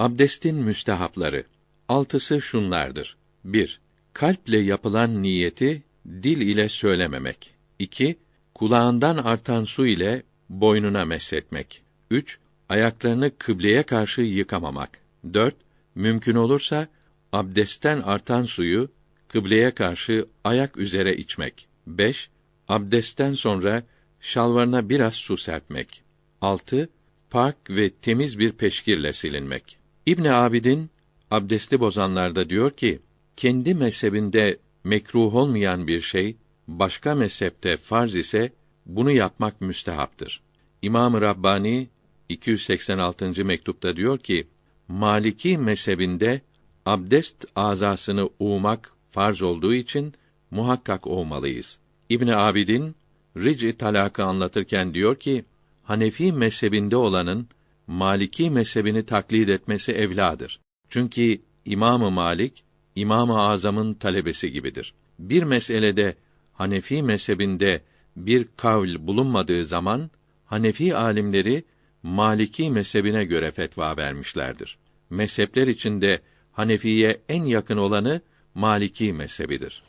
Abdestin müstehapları. Altısı şunlardır. 1. Kalple yapılan niyeti dil ile söylememek. 2. Kulağından artan su ile boynuna mesletmek. 3. Ayaklarını kıbleye karşı yıkamamak. 4. Mümkün olursa abdestten artan suyu kıbleye karşı ayak üzere içmek. 5. Abdestten sonra şalvarına biraz su serpmek. 6. Pak ve temiz bir peşkirle silinmek. İbn Abidin abdesti bozanlarda diyor ki, kendi mezhebinde mekruh olmayan bir şey başka mezhepte farz ise bunu yapmak müstehaptır. İmam-ı Rabbani 286. mektupta diyor ki, Maliki mezhebinde abdest azasını uğmak farz olduğu için muhakkak olmalıyız. İbn Abidin Ric talakı anlatırken diyor ki, Hanefi mezhebinde olanın Maliki mezhebini taklit etmesi evladır. Çünkü İmamı Malik İmam-ı Azam'ın talebesi gibidir. Bir meselede Hanefi mezhebinde bir kavl bulunmadığı zaman Hanefi alimleri Maliki mezhebine göre fetva vermişlerdir. Mezhepler içinde Hanefiye en yakın olanı Maliki mezhebidir.